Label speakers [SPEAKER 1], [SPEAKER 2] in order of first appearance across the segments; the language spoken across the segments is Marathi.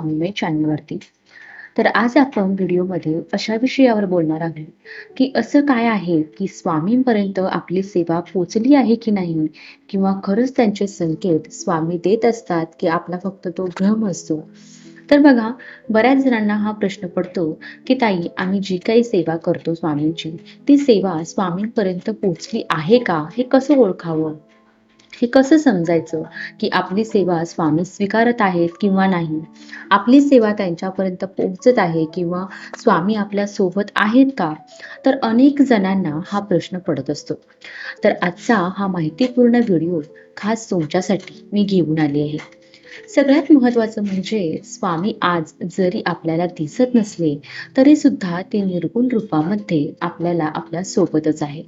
[SPEAKER 1] स्वामीमय चॅनलवरती तर आज आपण व्हिडिओमध्ये अशा विषयावर बोलणार आहोत की असं काय आहे की स्वामींपर्यंत आपली सेवा पोचली आहे की नाही? किंवा खरंच त्यांचे संकेत स्वामी देत असतात की आपला फक्त तो भ्रम असतो? तर बघा बऱ्याच जणांना हा प्रश्न पडतो की ताई आम्ही जी काही सेवा करतो स्वामींची ती सेवा स्वामींपर्यंत पोचली आहे का? हे कसं ओळखावं? हे कसं समजायचं? की आपली सेवा स्वामी स्वीकारत आहेत किंवा नाही? आपली सेवा त्यांच्यापर्यंत पोहोचत आहे किंवा स्वामी आपल्यासोबत आहेत का? तर अनेक जणांना हा प्रश्न पडत असतो. तर आजचा हा माहितीपूर्ण व्हिडिओ खास तुमच्यासाठी मी घेऊन आली आहे. सगळ्यात महत्वाचं म्हणजे स्वामी आज जरी आपल्याला दिसत नसले तरी सुद्धा ते निर्गुण रूपामध्ये आपल्याला आपल्या सोबतच आहेत.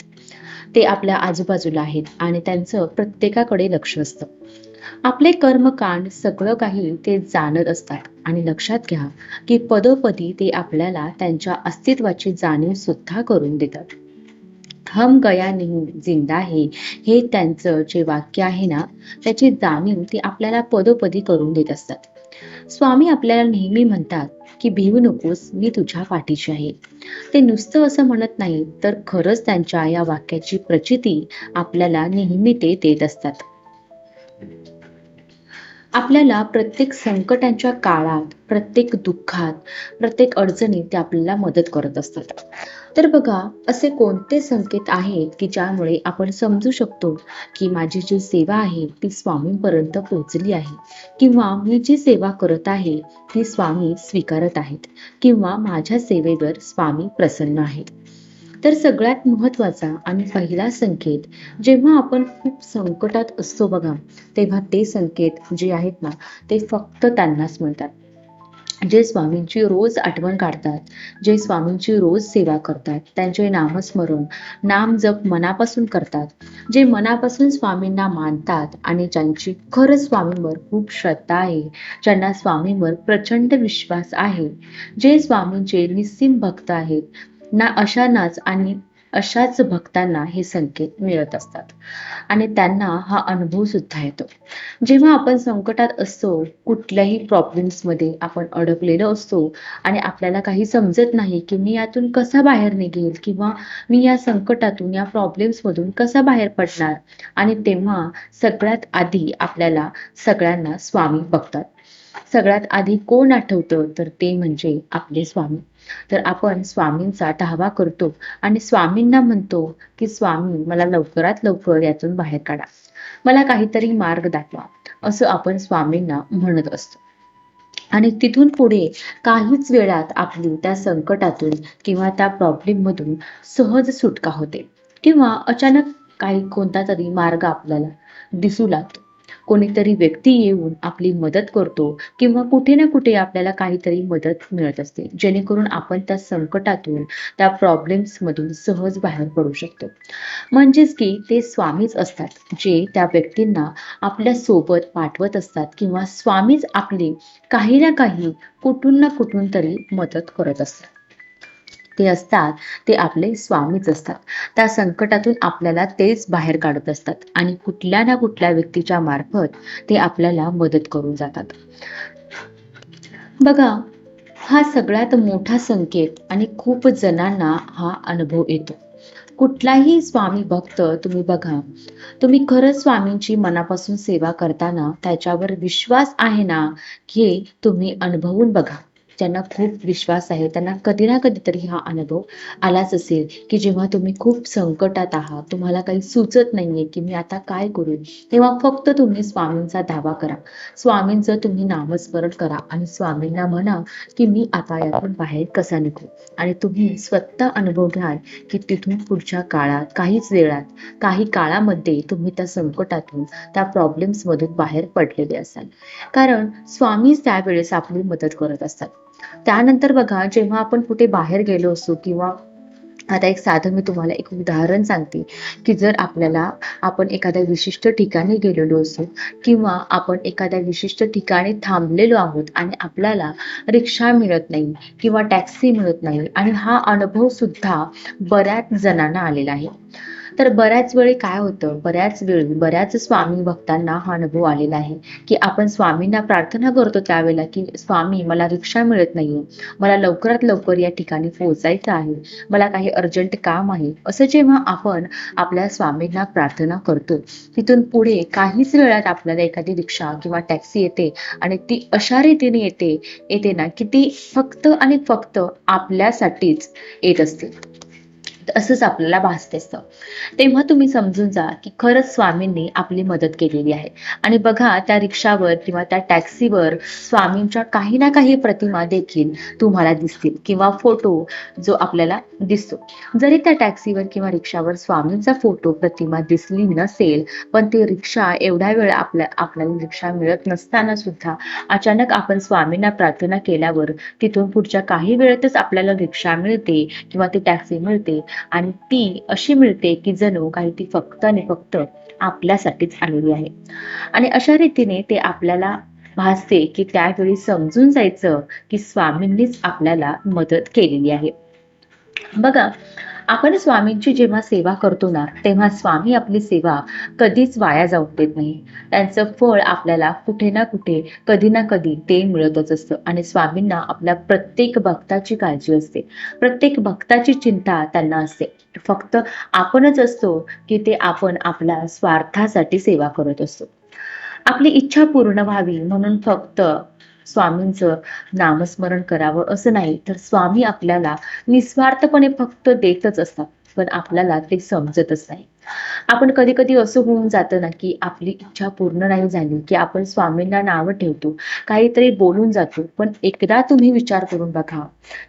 [SPEAKER 1] ते आपल्या आजूबाजूला आहेत आणि त्यांचं प्रत्येकाकडे लक्ष असतं. आपले कर्मकांड सगळं काही ते जाणत असतात आणि लक्षात घ्या की पदोपदी ते आपल्याला त्यांच्या अस्तित्वाची जाणीव सुद्धा करून देतात. हम गया नहीं जिंदा है हे त्यांचं जे वाक्य आहे ना त्याची जाणीव ते आपल्याला पदोपदी करून देत असतात. स्वामी आपल्याला नेहमी म्हणतात की भिवू नकोस मी तुझ्या पाठीशी आहे. ते नुसतं असं म्हणत नाही तर खरंच त्यांच्या या वाक्याची प्रचिती आपल्याला नेहमी ते देत असतात. आपल्याला प्रत्येक संकटांच्या काळात प्रत्येक दुःखात प्रत्येक अडचणीत ते आपल्याला मदत करत असतात. तर बघा असे कोणते संकेत आहेत की ज्यामुळे आपण समजू शकतो की माझी जी सेवा आहे ती स्वामींपर्यंत पोहोचली आहे? किंवा मी जी सेवा करत आहे ती स्वामी स्वीकारत आहेत? किंवा माझ्या सेवेवर स्वामी प्रसन्न आहेत? तर सगळ्यात महत्त्वाचा आणि पहिला संकेत जेव्हा आपण खूप संकटात असतो बघा तेव्हा ते संकेत जे आहेत ना ते फक्त त्यांनाच मिळतात. जे स्वामींची रोज आठवण काढतात जे स्वामींची रोज सेवा करतात त्यांचे नामस्मरण नाम जप मनापासून करतात. जे मनापासून स्वामींना मानतात आणि ज्यांची खरंच स्वामींवर खूप श्रद्धा आहे ज्यांना स्वामींवर प्रचंड विश्वास आहे जे स्वामींचे निस्सिम भक्त आहेत ना अशांनाच आणि अशाच भक्तांना हे संकेत मिळत असतात. आणि त्यांना हा अनुभव सुद्धा येतो. जेव्हा आपण संकटात असतो कुठल्याही प्रॉब्लेम्समध्ये आपण अडकलेलो असतो आणि आपल्याला काही समजत नाही की मी यातून कसा बाहेर निघेल किंवा मी या संकटातून या प्रॉब्लेम्समधून कसा बाहेर पडणार? आणि तेव्हा सगळ्यात आधी आपल्याला सगळ्यांना स्वामी बघतात. सगळ्यात आधी कोण आठवतं? तर ते म्हणजे आपले स्वामी. तर आपण स्वामींचा धावा करतो आणि स्वामींना म्हणतो की स्वामी मला लवकरात लवकर यातून बाहेर काढा. मला काहीतरी मार्ग दाखवा. असं आपण स्वामींना म्हणत असतो. आणि तिथून पुढे काहीच वेळात आपली त्या संकटातून किंवा त्या प्रॉब्लेम मधून सहज सुटका होते. किंवा अचानक काही कोणता तरी मार्ग आपल्याला दिसू लागतो. कोणीतरी व्यक्ती येऊन आपली मदत करतो किंवा कुठे ना कुठे आपल्याला काहीतरी मदत मिळत असते. जेणेकरून आपण त्या संकटातून त्या प्रॉब्लेम्स मधून सहज बाहेर पडू शकतो. म्हणजेच की ते स्वामीच असतात जे त्या व्यक्तींना आपल्यासोबत पाठवत असतात किंवा स्वामीच आपली काही ना काही कुठून ना कुठून तरी मदत करत असतात. ते असतात ते आपले स्वामीच असतात. त्या संकटातून आपल्याला तेच बाहेर काढत असतात आणि कुठल्या ना कुठल्या व्यक्तीच्या मार्फत ते आपल्याला मदत करून जातात. बघा हा सगळ्यात मोठा संकेत आणि खूप जणांना हा अनुभव येतो. कुठलाही स्वामी भक्त तुम्ही बघा तुम्ही खरंच स्वामींची मनापासून सेवा करताना त्याच्यावर विश्वास आहे ना हे तुम्ही अनुभवून बघा. ज्यांना खूप विश्वास आहे. त्यांना कधी ना कधीतरी हा अनुभव आलाच असेल की जेव्हा तुम्ही खूप संकटात आहात तुम्हाला काही सुचत नाहीये की मी आता काय करू तेव्हा फक्त तुम्ही स्वामींचा दावा करा. स्वामींचं तुम्ही नामस्मरण करा आणि स्वामींना म्हणा की मी आता यातून बाहेर कसा निघू? आणि तुम्ही स्वतः अनुभव घ्याल की तिथून पुढच्या काळात काहीच वेळात काही काळामध्ये तुम्ही त्या संकटातून त्या प्रॉब्लेम्स मधून बाहेर पडलेले असाल. कारण स्वामीच त्यावेळेस आपली मदत करत असतात. त्यानंतर बघा जेव्हा आपण कुठे बाहेर गेलो असतो किंवा आता एक साधं मी तुम्हाला एक उदाहरण सांगते की जर आपल्याला आपण एखाद्या विशिष्ट ठिकाणी गेलेलो असू किंवा आपण एखाद्या विशिष्ट ठिकाणी थांबलेलो आहोत आणि आपल्याला रिक्षा मिळत नाही किंवा टॅक्सी मिळत नाही आणि हा अनुभव सुद्धा बऱ्याच जणांना आलेला आहे. तर बऱ्याच वेळी काय होतं? बऱ्याच वेळी बऱ्याच स्वामी भक्तांना हा अनुभव आलेला आहे की आपण स्वामींना प्रार्थना करतो त्यावेळेला की स्वामी मला रिक्षा मिळत नाहीये. मला लवकरात लवकर या ठिकाणी पोहोचायचं आहे. मला काही अर्जंट काम आहे. असं जेव्हा आपण आपल्या स्वामींना प्रार्थना करतो तिथून पुढे काहीच वेळात आपल्याला एखादी रिक्षा किंवा टॅक्सी येते आणि ती अशा रीतीने येते येते ना की ती फक्त आणि फक्त आपल्यासाठीच येत असते. असंच आपल्याला भासते असतं. तेव्हा तुम्ही समजून जा की खरंच स्वामींनी आपली मदत केलेली आहे. आणि बघा त्या रिक्षावर किंवा त्या टॅक्सीवर स्वामींच्या काही ना काही प्रतिमा देखील तुम्हाला दिसतील किंवा फोटो जो आपल्याला दिसतो. जरी त्या टॅक्सीवर किंवा रिक्षावर स्वामींचा फोटो प्रतिमा दिसली नसेल पण ती रिक्षा एवढ्या वेळ आपल्या आपल्याला रिक्षा मिळत नसताना सुद्धा अचानक आपण स्वामींना प्रार्थना केल्यावर तिथून पुढच्या काही वेळेतच आपल्याला रिक्षा मिळते किंवा ती टॅक्सी मिळते. आणि ती अशी मिळते की जणू काही ती फक्त आणि फक्त आपल्यासाठीच आलेली आहे. आणि अशा रीतीने ते आपल्याला भासते की त्यावेळी समजून जायचं की स्वामींनीच आपल्याला मदत केलेली आहे. बघा आपण स्वामींची जेव्हा सेवा करतो ना तेव्हा स्वामी आपली सेवा कधीच वाया जाऊ देत नाही. त्यांचं फळ आपल्याला कुठे ना कुठे कधी ना कधी ते मिळतच असतं. आणि स्वामींना आपल्या प्रत्येक भक्ताची काळजी असते. प्रत्येक भक्ताची चिंता त्यांना असते. फक्त आपणच असतो की ते आपण आपल्या स्वार्थासाठी सेवा करत असतो. आपली इच्छा पूर्ण व्हावी म्हणून फक्त स्वामींचं नामस्मरण करावं असं नाही तर स्वामी आपल्याला निस्वार्थपणे फक्त देतच असतात पण आपल्याला ते समजतच नाही. आपण कधी कधी असं होऊन जातं ना की आपली इच्छा पूर्ण नाही झाली की आपण स्वामींना नावं ठेवतो काहीतरी बोलून जातो पण एकदा तुम्ही विचार करून बघा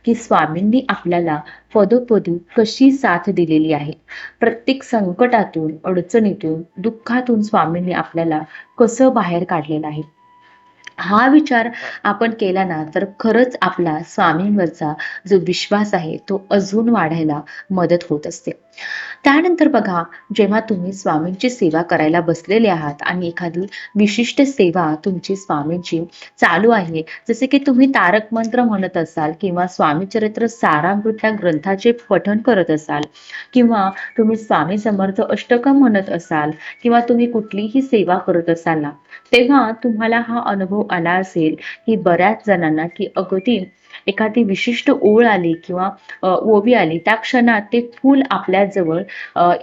[SPEAKER 1] की स्वामींनी आपल्याला पदोपदी कशी साथ दिलेली आहे. प्रत्येक संकटातून अडचणीतून दुःखातून स्वामींनी आपल्याला कसं बाहेर काढलेलं आहे. हा विचार आपण केला ना तर खरंच आपला स्वामींवरचा जो विश्वास आहे तो अजून वाढायला मदत होत असते. त्यानंतर बघा जेव्हा तुम्ही स्वामींची सेवा करायला बसलेले आहात आणि एखादी विशिष्ट सेवा तुमची स्वामींची चालू आहे जसे की तुम्ही तारक मंत्र म्हणत असाल किंवा स्वामी चरित्र सारामृत या ग्रंथाचे पठण करत असाल किंवा तुम्ही स्वामी समर्थ अष्टकम म्हणत असाल किंवा तुम्ही कुठलीही सेवा करत असाल ना तेव्हा तुम्हाला हा अनुभव आला असेल की बऱ्याच जणांना की अगदी एखादी विशिष्ट ओळ आली किंवा ओवी आली त्या क्षणात ते फूल आपल्या जवळ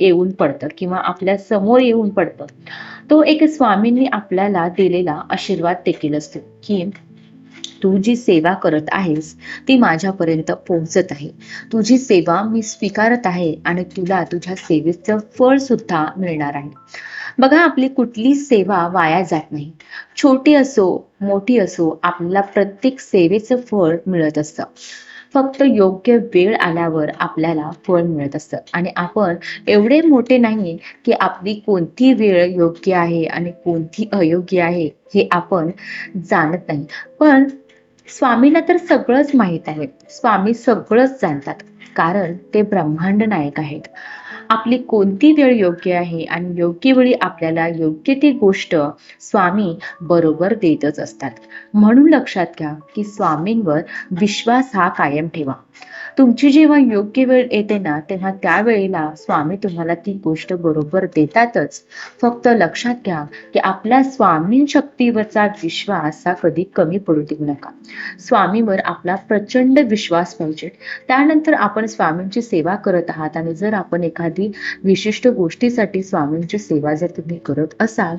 [SPEAKER 1] येऊन पडतं किंवा आपल्यासमोर येऊन पडतं. तो एक स्वामींनी आपल्याला दिलेला आशीर्वाद देखील असतो की तू जी सेवा करत आहेस ती माझ्यापर्यंत पोहोचत आहे. तुझी सेवा मी स्वीकारत आहे आणि तुला तुझ्या सेवेचं फळ सुद्धा मिळणार आहे. बघा आपली कुठली सेवा वाया जात नाही. छोटी असो मोठी असो आपल्याला प्रत्येक सेवेचं फळ मिळत असतं. फक्त योग्य वेळ आल्यावर आपल्याला फळ मिळत असतं. आणि आपण एवढे मोठे नाही की आपली कोणती वेळ योग्य आहे आणि कोणती अयोग्य आहे हे आपण जाणत नाही. पण स्वामीला तर सगळंच माहीत आहे. स्वामी सगळंच जाणतात. कारण ते ब्रह्मांड नायक आहेत. आपली कोणती वेळ योग्य आहे आणि योग्य वेळी आपल्याला योग्य ती गोष्ट स्वामी बरोबर देतच असतात. म्हणून लक्षात घ्या की स्वामींवर विश्वास हा कायम ठेवा. तुमची जेव्हा योग्य वेळ येते ना तेव्हा त्यावेळेला स्वामी तुम्हाला ती गोष्ट बरोबर देतातच. फक्त लक्षात घ्या की आपल्या स्वामी शक्तीवरचा विश्वास हा कधी कमी पडू देऊ नका. स्वामीवर आपला प्रचंड विश्वास पाहिजे. त्यानंतर आपण स्वामींची सेवा करत आहात आणि जर आपण एखादी विशिष्ट गोष्टीसाठी स्वामींची सेवा जर तुम्ही करत असाल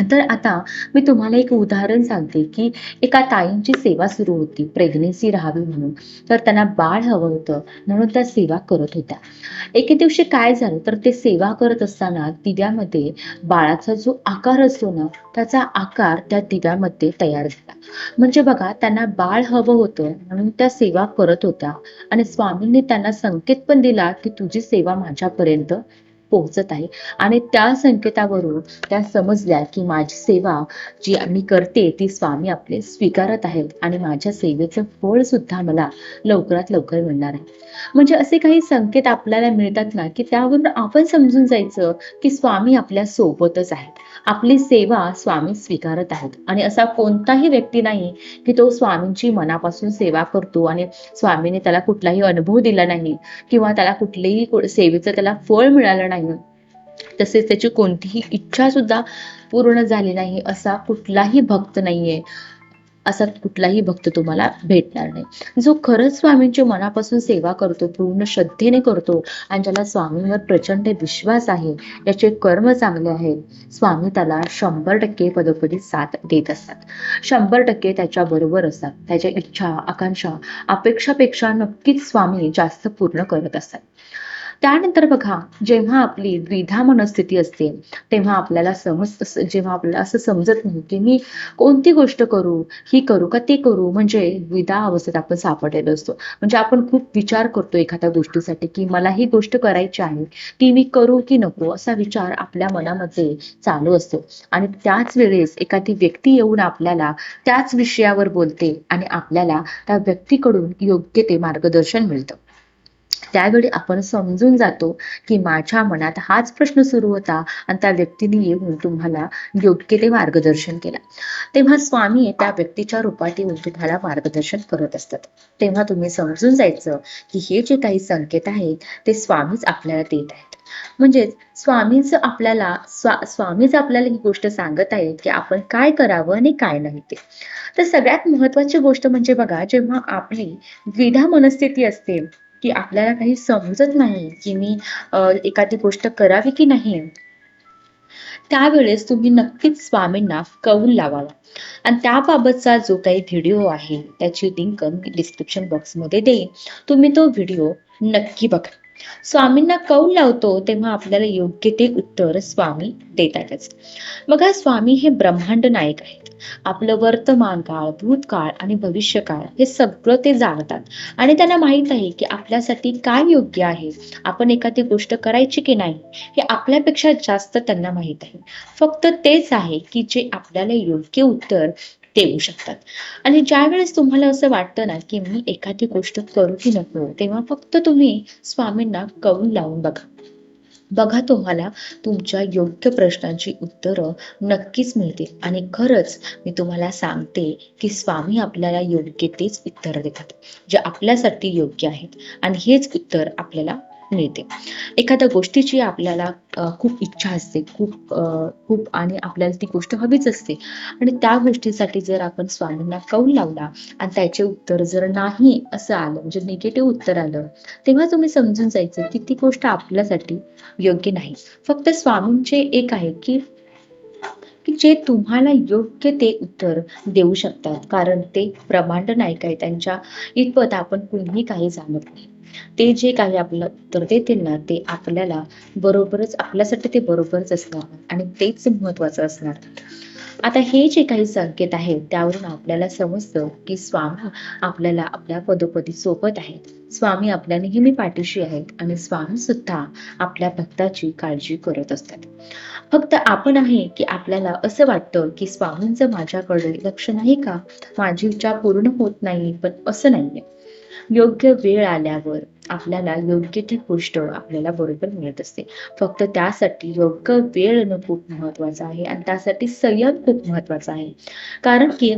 [SPEAKER 1] तर आता मी तुम्हाला एक उदाहरण सांगते की एका ताईंची सेवा सुरू होती प्रेग्नेन्सी राहावी म्हणून. तर त्यांना बाळ हवं होतं म्हणून त्या सेवा करत होत्या. एके दिवशी काय झालं तर ते सेवा करत असताना दिव्यामध्ये बाळाचा जो आकार असतो ना त्याचा आकार त्या दिव्यामध्ये तयार झाला. म्हणजे बघा त्यांना बाळ हवं होतं म्हणून त्या सेवा करत होत्या. आणि स्वामींनी त्यांना संकेत पण दिला की तुझी सेवा माझ्यापर्यंत पोहोचत आहे. आणि त्या संकेतावरून त्या समजल्या की माझी सेवा जी मी करते ती स्वामी आपले स्वीकारत आहेत आणि माझ्या सेवेचं फळ सुद्धा मला लवकरात लवकर मिळणार आहे. म्हणजे असे काही संकेत आपल्याला मिळतात ना की त्यावरून आपण समजून जायचं की स्वामी आपल्या सोबतच आहेत. आपली सेवा स्वामी स्वीकारत आहेत. आणि असा कोणताही व्यक्ती नाही की तो स्वामींची मनापासून सेवा करतो आणि स्वामीने त्याला कुठलाही अनुभव दिला नाही किंवा त्याला कुठलेही सेवेचं त्याला फळ मिळालं नाही. नाही तसेच त्याची कोणतीही इच्छा सुद्धा पूर्ण झाली नाही असा कुठलाही भक्त नाहीये. असा कुठलाही भक्त तुम्हाला भेटणार नाही. जो खरंच स्वामींची मनापासून सेवा करतो पूर्ण श्रद्धेने करतो आणि ज्याला स्वामींवर प्रचंड विश्वास आहे त्याचे कर्म चांगले आहेत स्वामी त्याला शंभर टक्के पदोपदी साथ देत असतात. शंभर टक्के त्याच्या बरोबर असतात. त्याच्या इच्छा आकांक्षा अपेक्षापेक्षा नक्कीच स्वामी जास्त पूर्ण करत असतात. त्यानंतर बघा जेव्हा आपली द्विधा मनस्थिती असते तेव्हा आपल्याला समज जेव्हा आपल्याला असं समजत नाही की मी कोणती गोष्ट करू ही करू का ते करू म्हणजे द्विधा अवस्थेत आपण सापडलेलो असतो. म्हणजे आपण खूप विचार करतो एखाद्या गोष्टीसाठी की मला ही गोष्ट करायची आहे ती मी करू की नको असा विचार आपल्या मनामध्ये चालू असतो. आणि त्याच वेळेस एखादी व्यक्ती येऊन आपल्याला त्याच विषयावर बोलते आणि आपल्याला त्या व्यक्तीकडून योग्य ते मार्गदर्शन मिळतं. त्यावेळी आपण समजून जातो की माझ्या मनात हाच प्रश्न सुरू होता आणि त्या व्यक्तीने येऊन तुम्हाला योग्य ते मार्गदर्शन केलं. तेव्हा स्वामी त्या व्यक्तीच्या रूपात येऊन तुम्हाला मार्गदर्शन करत असतात. तेव्हा तुम्ही समजून जायचं की हे जे काही संकेत आहेत ते स्वामीच आपल्याला देत आहेत. म्हणजेच स्वामीच आपल्याला स्वा स्वामीच आपल्याला ही गोष्ट सांगत आहेत की आपण काय करावं आणि काय नाही ते. तर सगळ्यात महत्वाची गोष्ट म्हणजे बघा जेव्हा आपली द्विधा मनस्थिती असते की आपल्याला काही समजत नाही की मी एखादी गोष्ट करावी की नाही. त्यावेळेस तुम्ही नक्कीच स्वामींना कौल लावावा. आणि त्याबाबतचा जो काही व्हिडिओ आहे त्याची लिंक मी डिस्क्रिप्शन बॉक्समध्ये देईन. तुम्ही तो व्हिडिओ नक्की बघा. स्वामींना कौल लावतो तेव्हा आपल्याला योग्य ते उत्तर स्वामी देतातच. बघा स्वामी हे ब्रह्मांड नायक आहेत. आपलं वर्तमान काळ भूतकाळ आणि भविष्यकाळ हे सगळं ते जाणतात. आणि त्यांना माहीत आहे की आपल्यासाठी काय योग्य आहे? आपण एखादी गोष्ट करायची की नाही हे आपल्यापेक्षा जास्त त्यांना माहीत आहे. फक्त तेच आहे की जे आपल्याला योग्य उत्तर देऊ शकतात. आणि ज्या वेळेस तुम्हाला असं वाटतं ना की मी एखादी गोष्ट करू की नको तेव्हा फक्त तुम्ही स्वामींना कळून लावून बघा. बघा तुम्हाला तुमच्या योग्य प्रश्नांची उत्तरं नक्कीच मिळतील. आणि खरंच मी तुम्हाला सांगते की स्वामी आपल्याला योग्य तेच उत्तर देतात जे आपल्यासाठी योग्य आहेत. आणि हेच उत्तर आपल्याला मिळते. एखाद्या गोष्टीची आपल्याला खूप इच्छा असते खूप खूप आणि आपल्याला ती गोष्ट हवीच असते. आणि त्या गोष्टीसाठी जर आपण स्वामींना कौल लावला आणि त्याचे उत्तर जर नाही असं आलं म्हणजे निगेटिव्ह उत्तर आलं तेव्हा तुम्ही समजून जायचं की ती गोष्ट आपल्यासाठी योग्य नाही. फक्त स्वामींचे एक आहे की की जे तुम्हाला योग्य ते उत्तर देऊ शकतात. कारण ते ब्रह्मांड नायक आहे. त्यांच्या इतपत आपण कुणीही काही जाणत नाही. ते जे काही आपलं उत्तर देतील ना ते आपल्याला बरोबरच आपल्यासाठी ते बरोबरच असणार आणि तेच महत्वाचं असणार. आता हे जे काही संकेत आहेत त्यावरून आपल्याला समजतं की स्वामी आपल्याला आपल्या पदोपदी सोबत आहेत. स्वामी आपल्या नेहमी पाठीशी आहेत आणि स्वामी सुद्धा आपल्या भक्ताची काळजी करत असतात. फक्त आपण आहे की आपल्याला असं वाटतं की स्वामींचं माझ्याकडे लक्ष नाही का? माझी इच्छा पूर्ण होत नाही पण असं नाहीये. योग्य वेळ आल्यावर आपल्याला योग्य ती गोष्ट आपल्याला बरोबर मिळत असते. फक्त त्यासाठी योग्य वेळ खूप महत्वाचं आहे आणि त्यासाठी संयम खूप महत्त्वाचा आहे. कारण की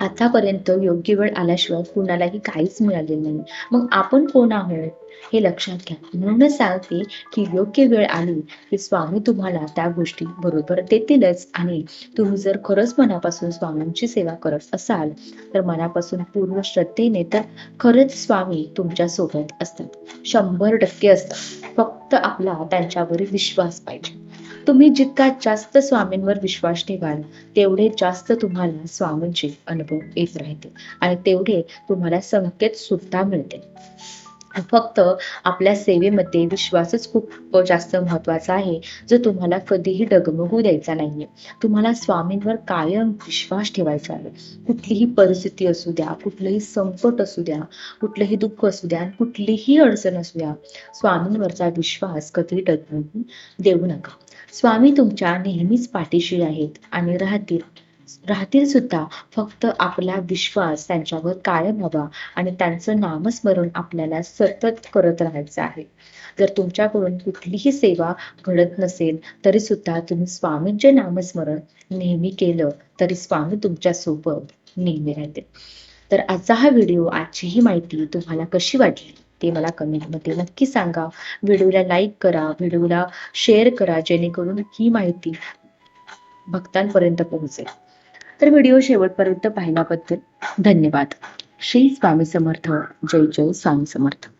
[SPEAKER 1] आतापर्यंत योग्य वेळ आल्याशिवाय कुणालाही काहीच मिळाले नाही. मग आपण कोण आहोत? हे लक्षात घ्या. म्हणूनच सांगते की योग्य वेळ आली की स्वामी तुम्हाला त्या गोष्टी बरोबर देतीलच आणि तुम्ही जर खरंच मनापासून स्वामींची सेवा करत असाल तर मनापासून पूर्ण श्रद्धेने तर खरंच स्वामी तुमच्यासोबत असतात. शंभर टक्के असतात. फक्त आपला त्यांच्यावर विश्वास पाहिजे. तुम्ही जितका जास्त स्वामींवर विश्वास ठेवाल तेवढे जास्त तुम्हाला स्वामींचे अनुभव येत राहतील. आणि तेवढे तुम्हाला संकेत सुद्धा मिळतील. फक्त आपल्या सेवेमध्ये विश्वासच खूप जास्त महत्त्वाचा आहे. जो तुम्हाला कधीही डगमगू द्यायचा नाहीये. तुम्हाला स्वामींवर कायम विश्वास ठेवायचा आहे. कुठलीही परिस्थिती असू द्या कुठलंही संकट असू द्या कुठलंही दुःख असू द्या कुठलीही अडचण असू द्या स्वामींवरचा विश्वास कधी डगमगू देऊ नका. स्वामी तुमच्या नेहमीच पाठीशी आहेत आणि राहतील. राहतील सुद्धा फक्त आपला विश्वास त्यांच्यावर कायम हवा आणि त्यांचं नामस्मरण आपल्याला सतत करत राहायचं आहे. जर तुमच्याकडून कुठलीही सेवा घडत नसेल तरी सुद्धा तुम्ही स्वामींचे नामस्मरण नेहमी केलं तरी स्वामी तुमच्यासोबत नेहमी राहते तर आजचा हा व्हिडिओ आजची ही माहिती तुम्हाला कशी वाटली ते मला कमेंटमध्ये नक्की सांगा. व्हिडिओला लाईक करा व्हिडिओला शेअर करा जेणेकरून ही माहिती भक्तांपर्यंत पोहोचेल. तर व्हिडिओ शेवटपर्यंत पाहिल्याबद्दल धन्यवाद. श्री स्वामी समर्थ. जय जय स्वामी समर्थ.